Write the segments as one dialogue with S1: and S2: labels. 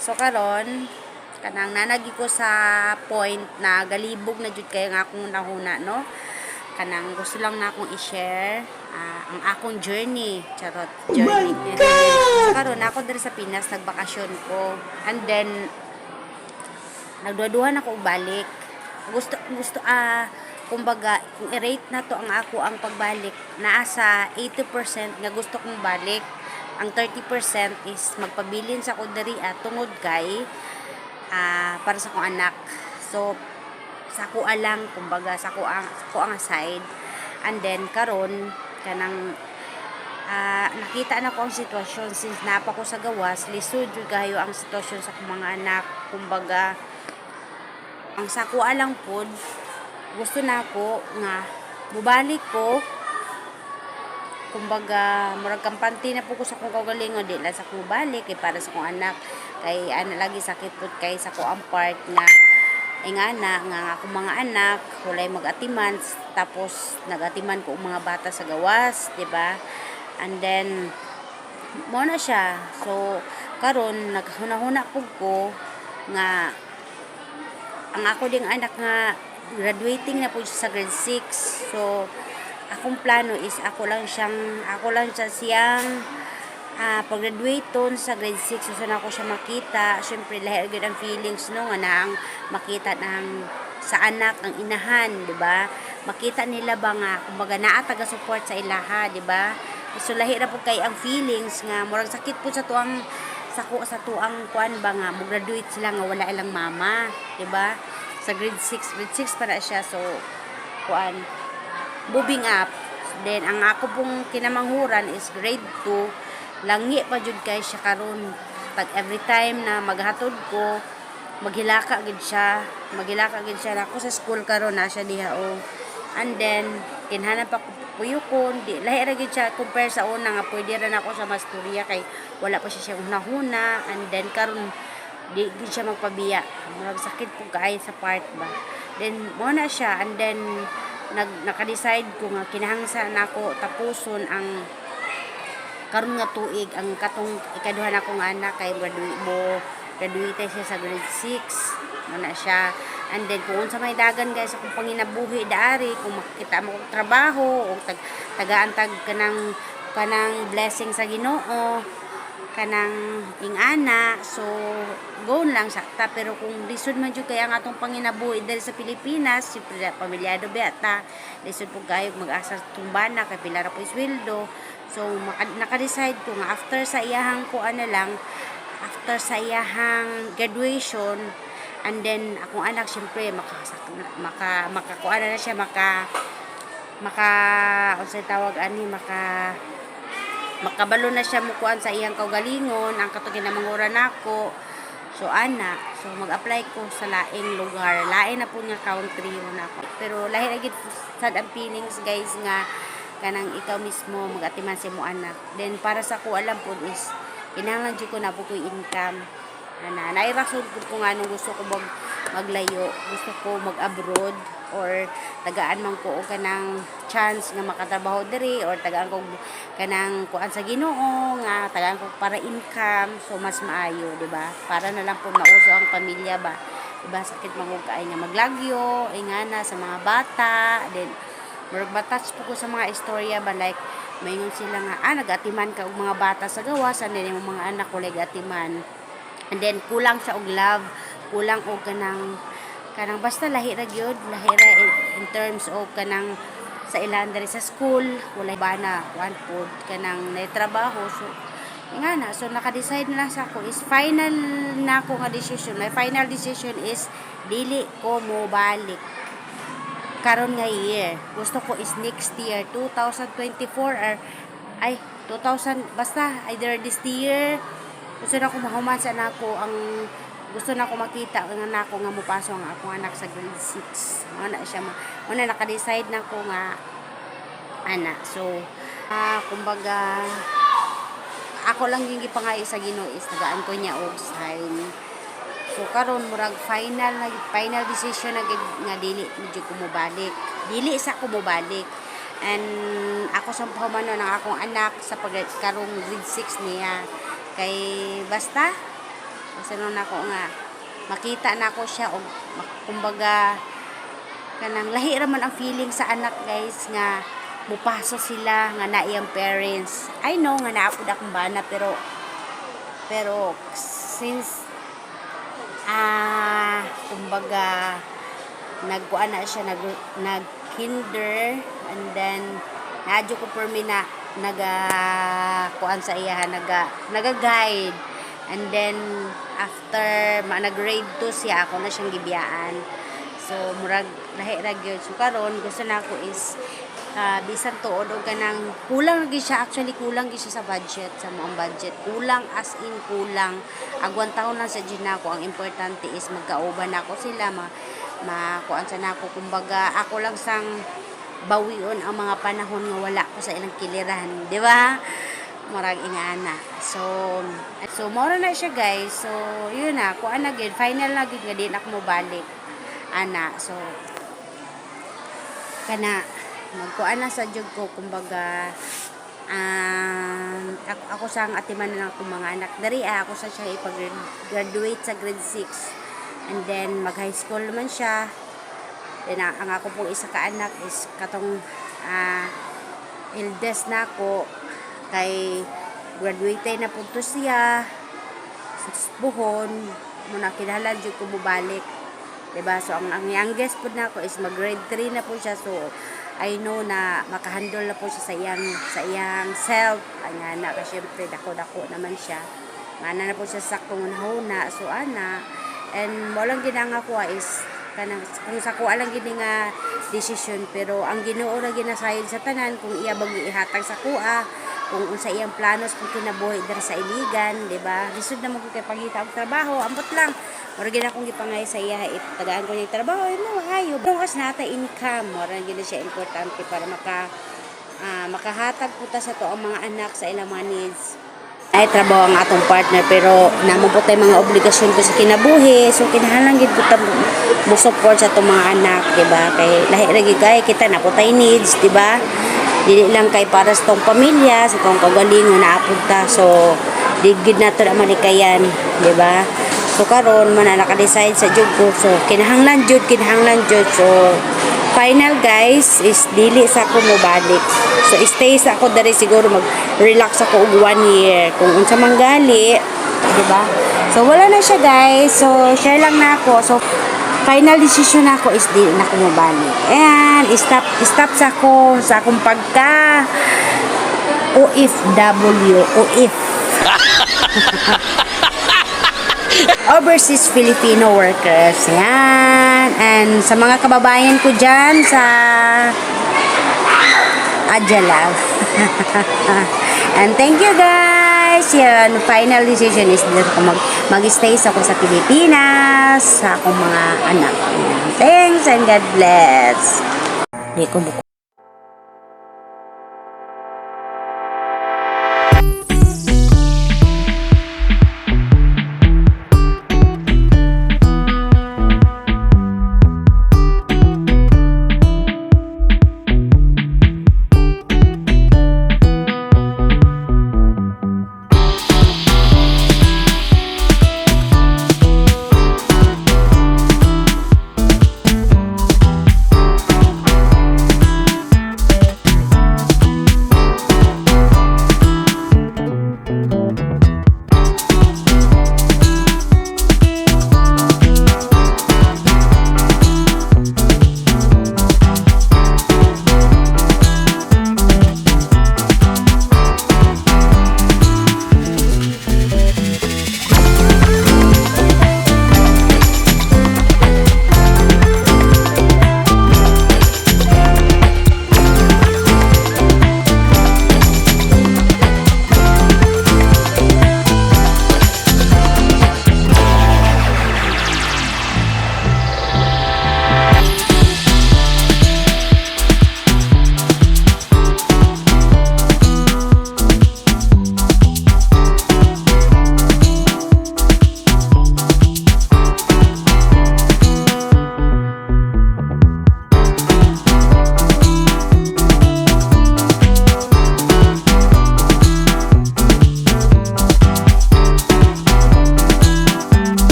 S1: So karon kanang nanagi ko sa point na galibog na jud kayo nga akong nahuna no. Kanang gusto lang na akong i-share ah, ang akong journey. Charot. Journey. so karon ako diri sa Pinas nagbakasyon ko. And then nagduduhan ako balik. Gusto gusto ah kumbaga kung i-rate na to ang ako ang pagbalik naa sa 80% nga gusto kong balik ang 30% is magpabilin sa ko diri at tungod kay ah, para sa kong anak. So sa ko lang kumbaga sa ko ang ko ang side and then karon kanang ah, nakita na ko ang sitwasyon since napa ko sa gawas lisod jud kayo ang sitwasyon sa mga anak. Kumbaga ang sa ko lang pod gusto na ako nga mubalik ko kumbaga murag kampante na po ko sa kong kagalingon di lang sa kong balik kay para sa kong anak. Kay ana lagi sakit pud kay sa ko ang part nga ingana nga nga akong mga anak walay magatiman. Tapos nagatiman ko mga bata sa gawas di ba? And then mo na siya. So karon naghunahuna pug ko nga ang ako ding anak nga graduating na po sa grade 6 so akong plano is ako lang siyang ako lang siya siyang ah pag-graduate ton sa grade 6 so ako siya makita. Syempre lahi gyud ang feelings no nga na ang makita ng sa anak ang inahan di ba? Makita nila ba nga kumbaga naa taga support sa ilaha di ba? So lahi ra po kay ang feelings nga murag sakit po sa tuang sa ko sa tuang kuan ba nga mo graduate sila nga wala ilang mama di ba? Sa grade 6 grade 6 para siya so kuan moving up. Then ang ako pong kinamanghuran is grade 2 langi pa jud kay siya karon. Pag every time na maghatod ko maghilaka gid siya. Maghilaka gid siya ako sa school karon na siya diha o and then kinhanan pa ko puyukon. Di lahi ra siya compare sa una nga pwede ra na ako sa masturya kay wala pa siya siya hunahuna. And then karon di gid siya magpabiya. Murag po kaay sa part ba. Then mo na siya. And then nag naka-decide ko nga kinahangsa nako tapuson ang karon nga tuig ang katong ikaduha na kong anak kay graduate mo graduate siya sa grade 6 mo na siya. And then kung unsa may dagan guys akong panginabuhi daari kung makita mo trabaho o tag tagaan tag kanang kanang blessing sa Ginoo kanang ingana so go lang sakta pero kung lisod man jud kaya ang atong panginabuhi diri sa Pilipinas siyempre pamilyado beta lisod po kayo mag-asa sa tumbana kay pila ra po so naka-decide ko nga after sa iyahang ko ano lang after sa iyahang graduation and then akong anak siyempre maka maka makakuha na siya maka maka unsay tawag ani maka makabalo na siya mukuan sa iyang kaugalingon ang katong ginamangura nako. So ana so mag-apply ko sa laing lugar. Lain na po nga country mo nako. Pero lahi na gid sad ang feelings guys nga kanang ikaw mismo magatiman si mo anak then para sa ko alam po is kinahanglan ko na po ko income. Ana nairason ko kung anong gusto ko mag maglayo. Gusto ko mag-abroad or tagaan man ko og kanang chance nga makatrabaho diri or tagaan ko kanang kuan sa Ginoo nga tagaan ko para income so mas maayo di ba? Para na lang po nauso ang pamilya ba? Di ba? Sakit man kung kaay nga maglagyo ingana sa mga bata then murag batouch po ko sa mga istorya ba? Like maingon sila nga ah nagatiman ka og mga bata sa gawas and yung mga anak ko gatiman and then kulang siya og love kulang og kanang kanang basta lahi ra gyud lahi ra in, in terms of kanang sa ilan diri sa school walay bana one food kanang nay trabaho. So nga na so naka-decide na lang sa ako is final na ako nga decision. My final decision is dili ko mo balik karon nga year. Gusto ko is next year 2024 or ay 2000 basta either this year gusto na ko mahuman sa nako ang gusto na ko makita. Nga nako nga mupasok ang akong anak sa grade 6 mo na siya mo na naka-decide na ko nga ana so ah kumbaga ako lang yung gipangay sa Ginoo is nagaan ko niya og sign. So karon murag final na final decision na nga dili medyo ko mobalik dili sa ko mobalik and ako sa pamano ng akong anak sa pag karong grade 6 niya. Kay basta Kasi nung ako nga, makita na ako siya, o kumbaga, kanang lahi raman ang feeling sa anak guys nga mupaso sila nga na iyang parents. I know nga naapod akong bana pero pero since ah kumbaga nagkuan na siya nag nag kinder and then nadyo ko per me na naga kuan sa iya naga naga guide and then after ma nag grade 2 siya ako na siyang gibiyaan. So murag lahi ra gyud. So karon gusto na ako is ah, bisan tuod og kanang kulang lagi siya. Actually kulang gyud siya sa budget sa moong budget. Kulang as in kulang. Agwan taon lang sa gym nako ang importante is magkauban ako sila ma makuan sa nako. Kumbaga ako lang sang bawion ang mga panahon nga wala ko sa ilang kiliran di ba murag ingana so so mora na siya guys. So yun na kuan na gyud final na gyud nga di na ako mobalik ana so kana magkuan na sa jud ko kumbaga um, ako, ako sang atiman na akong mga anak. Dari ah, ako sa siya ipag-graduate sa grade 6 and then mag high school naman siya. Then ang, ang ako pong isa ka anak is katong ah, eldest na ako kay graduate na po to siya sa buhon muna kinahanglan jud ko mubalik Diba? So, ang, ang youngest po na ako is mag-grade 3 na po siya. So, I know na makahandle na po siya sa iyang, sa iyang self. Anya na, kasi syempre, dako-dako naman siya. Mana na po siya sa kunghuna. So, ana. And, walang ginanga ko ah, is, kanang, kung sa ko alang gini nga decision, pero ang ginoo na ginasayod sa tanan, kung iya bag ihatag sa kuha, kung unsa iyang planos kung kinabuhi dira sa iligan, di ba? Lisod na mo kay pangita og trabaho, ambot lang. Mura gina akong gipangay sa iya, it, tagaan ko niya trabaho, ano, ayo. Pero nata income, mura gina siya importante para maka ah, makahatag po ta sa to ang mga anak sa ilang mga needs. Ay trabaho ang atong partner pero namo po tayo mga obligasyon ko sa kinabuhi so kinahanglan gid ta mo support sa atong mga anak di ba kay lahi ra gid kita na po tayo needs di ba dili lang kay para sa tong pamilya sa tong kagalingon na apod ta so di gid nato na malikayan di ba? So karon man na naka-decide sa jud ko. So kinahanglan jud kinahanglan jud. So final guys is dili sa ako mobalik so stay sa ako dari siguro mag relax ako og one year. Kung unsa man gali di ba? So wala na siya guys. So share lang na ako. So final decision ako is di na ako mabalik and stop stop sa ako sa akong pagka OFW OF overseas Filipino workers. Yan. And sa mga kababayan ko dyan sa Adjalav. And thank you guys. Yan, final decision is dito ko mag, mag-stay sa ako sa Pilipinas, sa akong mga anak. Thanks and God bless.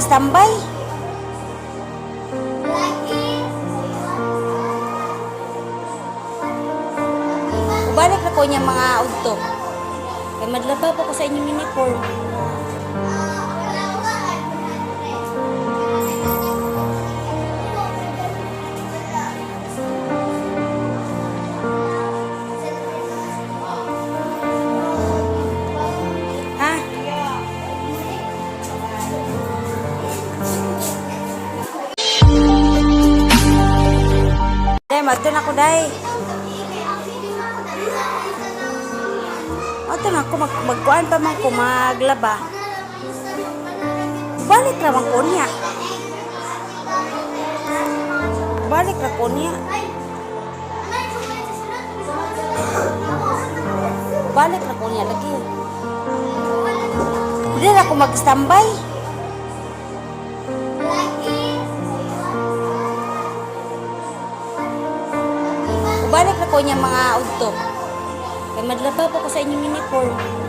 S1: Hindi na ako mag-standby. Balik na ko niya mga udto. Kay madlaba pa ko sa inyong uniform. Day, magto na ko, day. Magto na ko, mag magkuhan pa man ko, maglaba. Balik na man ko niya. Balik na ko niya. Balik na ko niya lagi. Na ako mag-standby. Ko niya mga udto. Kay madlaba pa ko sa inyong uniform.